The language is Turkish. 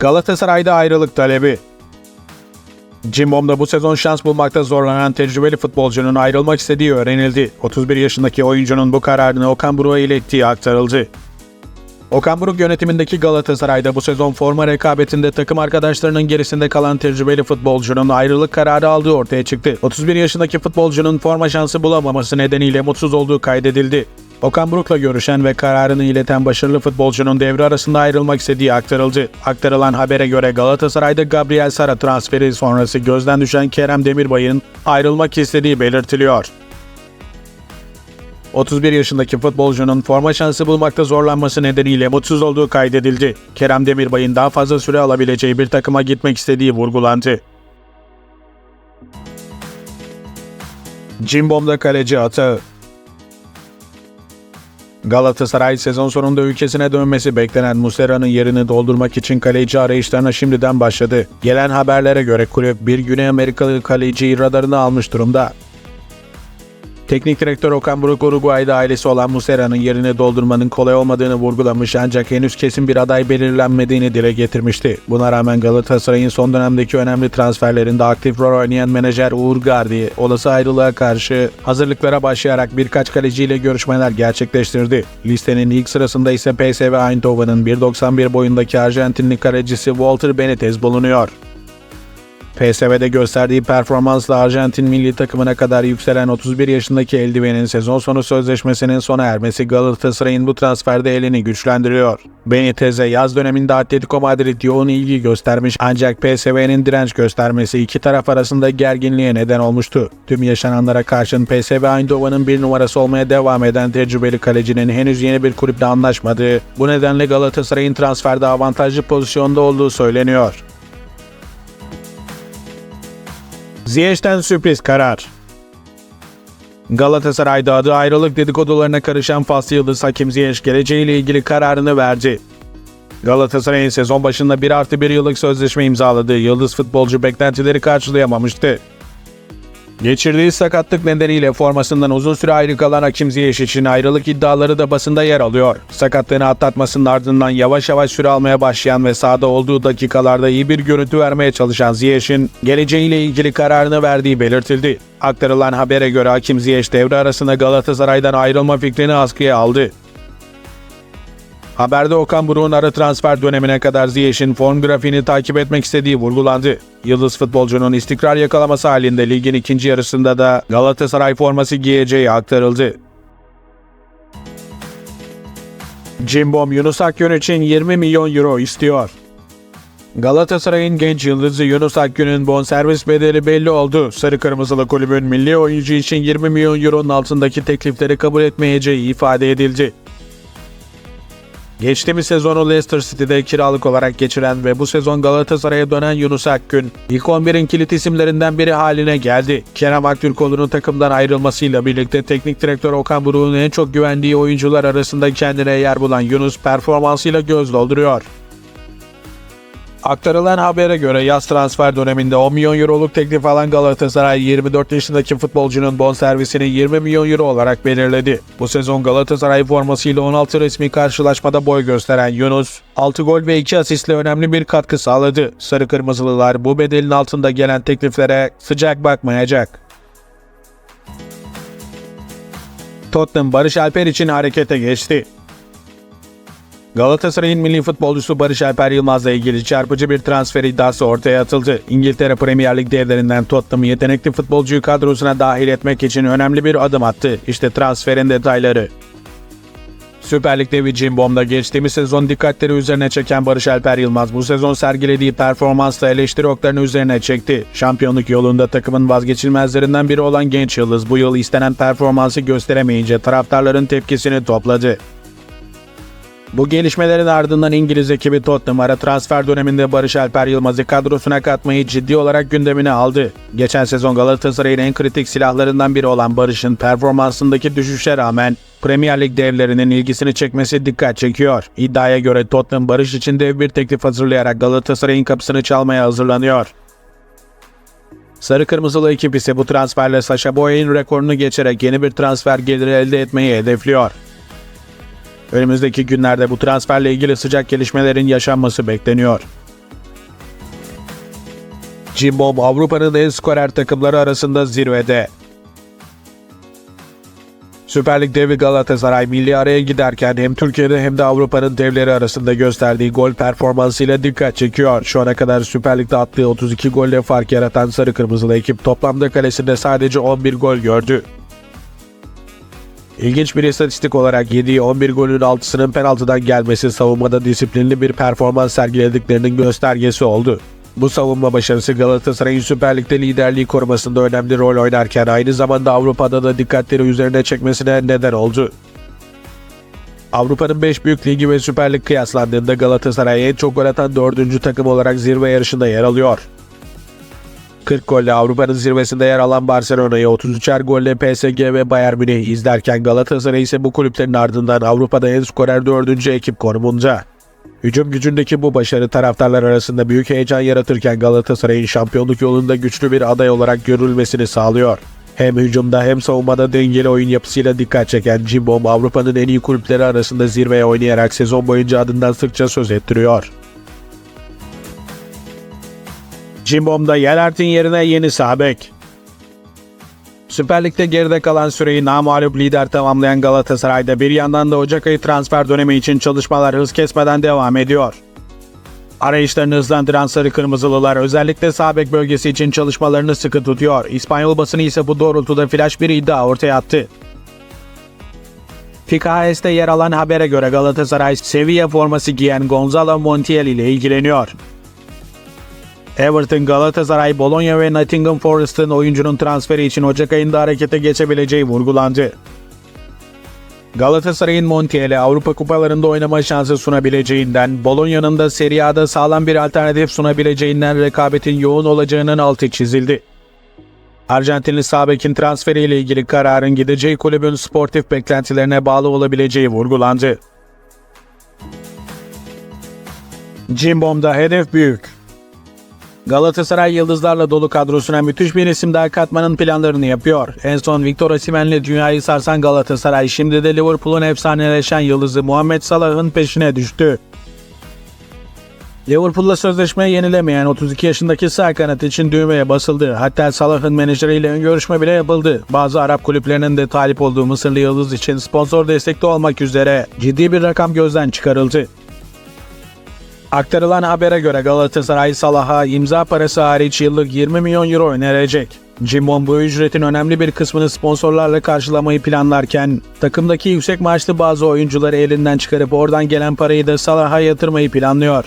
Galatasaray'da ayrılık talebi. Cimbom'da bu sezon şans bulmakta zorlanan tecrübeli futbolcunun ayrılmak istediği öğrenildi. 31 yaşındaki oyuncunun bu kararını Okan Buruk'a ilettiği aktarıldı. Okan Buruk yönetimindeki Galatasaray'da bu sezon forma rekabetinde takım arkadaşlarının gerisinde kalan tecrübeli futbolcunun ayrılık kararı aldığı ortaya çıktı. 31 yaşındaki futbolcunun forma şansı bulamaması nedeniyle mutsuz olduğu kaydedildi. Okan Buruk'la görüşen ve kararını ileten başarılı futbolcunun devre arasında ayrılmak istediği aktarıldı. Aktarılan habere göre Galatasaray'da Gabriel Sara transferi sonrası gözden düşen Kerem Demirbay'ın ayrılmak istediği belirtiliyor. 31 yaşındaki futbolcunun forma şansı bulmakta zorlanması nedeniyle mutsuz olduğu kaydedildi. Kerem Demirbay'ın daha fazla süre alabileceği bir takıma gitmek istediği vurgulandı. Cimbom'da kaleci atağı Galatasaray sezon sonunda ülkesine dönmesi beklenen Muslera'nın yerini doldurmak için kaleci arayışlarına şimdiden başladı. Gelen haberlere göre kulüp bir Güney Amerikalı kaleciyi radarına almış durumda. Teknik direktör Okan Buruk Uruguay'da ailesi olan Muslera'nın yerini doldurmanın kolay olmadığını vurgulamış ancak henüz kesin bir aday belirlenmediğini dile getirmişti. Buna rağmen Galatasaray'ın son dönemdeki önemli transferlerinde aktif rol oynayan menajer Uğur Gardi, olası ayrılığa karşı hazırlıklara başlayarak birkaç kaleciyle görüşmeler gerçekleştirdi. Listenin ilk sırasında ise PSV Eindhoven'ın 1.91 boyundaki Arjantinli kalecisi Walter Benitez bulunuyor. PSV'de gösterdiği performansla Arjantin milli takımına kadar yükselen 31 yaşındaki eldivenin sezon sonu sözleşmesinin sona ermesi Galatasaray'ın bu transferde elini güçlendiriyor. Benitez'e yaz döneminde Atletico Madrid yoğun ilgi göstermiş ancak PSV'nin direnç göstermesi iki taraf arasında gerginliğe neden olmuştu. Tüm yaşananlara karşın PSV Eindhoven'ın bir numarası olmaya devam eden tecrübeli kalecinin henüz yeni bir kulüple anlaşmadığı, bu nedenle Galatasaray'ın transferde avantajlı pozisyonda olduğu söyleniyor. Ziyech'ten sürpriz karar. Galatasaray'da adı ayrılık dedikodularına karışan Faslı Yıldız Hakim Ziyech geleceğiyle ilgili kararını verdi. Galatasaray'ın sezon başında 1 artı 1 yıllık sözleşme imzaladığı Yıldız futbolcu beklentileri karşılayamamıştı. Geçirdiği sakatlık nedeniyle formasından uzun süre ayrı kalan Hakim Ziyech için ayrılık iddiaları da basında yer alıyor. Sakatlığını atlatmasının ardından yavaş yavaş süre almaya başlayan ve sahada olduğu dakikalarda iyi bir görüntü vermeye çalışan Ziyech'in geleceğiyle ilgili kararını verdiği belirtildi. Aktarılan habere göre Hakim Ziyech devre arasında Galatasaray'dan ayrılma fikrini askıya aldı. Haberde Okan Buruk'un ara transfer dönemine kadar Ziyech'in form grafiğini takip etmek istediği vurgulandı. Yıldız futbolcunun istikrar yakalaması halinde ligin ikinci yarısında da Galatasaray forması giyeceği aktarıldı. Cimbom Yunus Akgün için 20 milyon euro istiyor. Galatasaray'ın genç yıldızı Yunus Akgün'ün bonservis bedeli belli oldu. Sarı Kırmızılı kulübün milli oyuncu için 20 milyon euronun altındaki teklifleri kabul etmeyeceği ifade edildi. Geçtiğimiz sezonu Leicester City'de kiralık olarak geçiren ve bu sezon Galatasaray'a dönen Yunus Akgün, ilk 11'in kilit isimlerinden biri haline geldi. Kerem Aktürkoğlu'nun takımdan ayrılmasıyla birlikte teknik direktör Okan Buruk'un en çok güvendiği oyuncular arasında kendine yer bulan Yunus performansıyla göz dolduruyor. Aktarılan habere göre yaz transfer döneminde 10 milyon euroluk teklif alan Galatasaray 24 yaşındaki futbolcunun bonservisini 20 milyon euro olarak belirledi. Bu sezon Galatasaray formasıyla 16 resmi karşılaşmada boy gösteren Yunus, 6 gol ve 2 asistle önemli bir katkı sağladı. Sarı Kırmızılılar bu bedelin altında gelen tekliflere sıcak bakmayacak. Tottenham Barış Alper için harekete geçti. Galatasaray'ın milli futbolcusu Barış Alper Yılmaz'la ilgili çarpıcı bir transfer iddiası ortaya atıldı. İngiltere Premier Lig devlerinden Tottenham yetenekli futbolcuyu kadrosuna dahil etmek için önemli bir adım attı. İşte transferin detayları. Süper Lig devi Cimbom'da geçtiğimiz sezon dikkatleri üzerine çeken Barış Alper Yılmaz bu sezon sergilediği performansla eleştiri oklarını üzerine çekti. Şampiyonluk yolunda takımın vazgeçilmezlerinden biri olan genç yıldız bu yıl istenen performansı gösteremeyince taraftarların tepkisini topladı. Bu gelişmelerin ardından İngiliz ekibi Tottenham ara transfer döneminde Barış Alper Yılmaz'ı kadrosuna katmayı ciddi olarak gündemine aldı. Geçen sezon Galatasaray'ın en kritik silahlarından biri olan Barış'ın performansındaki düşüşe rağmen Premier Lig devlerinin ilgisini çekmesi dikkat çekiyor. İddiaya göre Tottenham Barış için dev bir teklif hazırlayarak Galatasaray'ın kapısını çalmaya hazırlanıyor. Sarı Kırmızılı ekip ise bu transferle Sasha Boye'nin rekorunu geçerek yeni bir transfer geliri elde etmeyi hedefliyor. Önümüzdeki günlerde bu transferle ilgili sıcak gelişmelerin yaşanması bekleniyor. Cimbom Avrupa'nın en skorer takımları arasında zirvede. Süper Lig devi Galatasaray milli araya giderken hem Türkiye'de hem de Avrupa'nın devleri arasında gösterdiği gol performansıyla dikkat çekiyor. Şu ana kadar Süper Lig'de attığı 32 golle fark yaratan Sarı Kırmızılı ekip toplamda kalesinde sadece 11 gol gördü. İlginç bir istatistik olarak yediği 11 golün 6'sının penaltıdan gelmesi savunmada disiplinli bir performans sergilediklerinin göstergesi oldu. Bu savunma başarısı Galatasaray'ın Süper Lig'de liderliği korumasında önemli rol oynarken aynı zamanda Avrupa'da da dikkatleri üzerine çekmesine neden oldu. Avrupa'nın 5 büyük ligi ve Süper Lig kıyaslandığında Galatasaray en çok gol atan 4. takım olarak zirve yarışında yer alıyor. 40 golle Avrupa'nın zirvesinde yer alan Barcelona'yı 33'er golle PSG ve Bayern Münih izlerken Galatasaray ise bu kulüplerin ardından Avrupa'da en skorer 4. ekip konumunda. Hücum gücündeki bu başarı taraftarlar arasında büyük heyecan yaratırken Galatasaray'ın şampiyonluk yolunda güçlü bir aday olarak görülmesini sağlıyor. Hem hücumda hem savunmada dengeli oyun yapısıyla dikkat çeken Cimbom Avrupa'nın en iyi kulüpleri arasında zirveye oynayarak sezon boyunca adından sıkça söz ettiriyor. Cimbom'da Yelert'in yerine yeni sabek. Süper Lig'de geride kalan süreyi namağlup lider tamamlayan Galatasaray'da bir yandan da Ocak ayı transfer dönemi için çalışmalar hız kesmeden devam ediyor. Arayışlarını hızlandıran Sarı Kırmızılılar özellikle sağ bek bölgesi için çalışmalarını sıkı tutuyor. İspanyol basını ise bu doğrultuda flash bir iddia ortaya attı. Fikahes'te yer alan habere göre Galatasaray Sevilla forması giyen Gonzalo Montiel ile ilgileniyor. Everton, Galatasaray, Bologna ve Nottingham Forest'ın oyuncunun transferi için Ocak ayında harekete geçebileceği vurgulandı. Galatasaray'ın Montiel'e Avrupa kupalarında oynama şansı sunabileceğinden, Bologna'nın da Serie A'da sağlam bir alternatif sunabileceğinden rekabetin yoğun olacağının altı çizildi. Arjantinli Sabek'in transferiyle ilgili kararın gideceği kulübün sportif beklentilerine bağlı olabileceği vurgulandı. Cimbom'da hedef büyük. Galatasaray yıldızlarla dolu kadrosuna müthiş bir isim daha katmanın planlarını yapıyor. En son Victor Osimhen'le dünyayı sarsan Galatasaray şimdi de Liverpool'un efsaneleşen yıldızı Muhammed Salah'ın peşine düştü. Liverpool'la sözleşmeyi yenilemeyen 32 yaşındaki sağ kanat için düğmeye basıldı. Hatta Salah'ın menajeriyle ön görüşme bile yapıldı. Bazı Arap kulüplerinin de talip olduğu Mısırlı yıldız için sponsor destekli olmak üzere ciddi bir rakam gözden çıkarıldı. Aktarılan habere göre Galatasaray Salah'a imza parası hariç yıllık 20 milyon euro önerecek. Cimbom bu ücretin önemli bir kısmını sponsorlarla karşılamayı planlarken takımdaki yüksek maaşlı bazı oyuncuları elinden çıkarıp oradan gelen parayı da Salah'a yatırmayı planlıyor.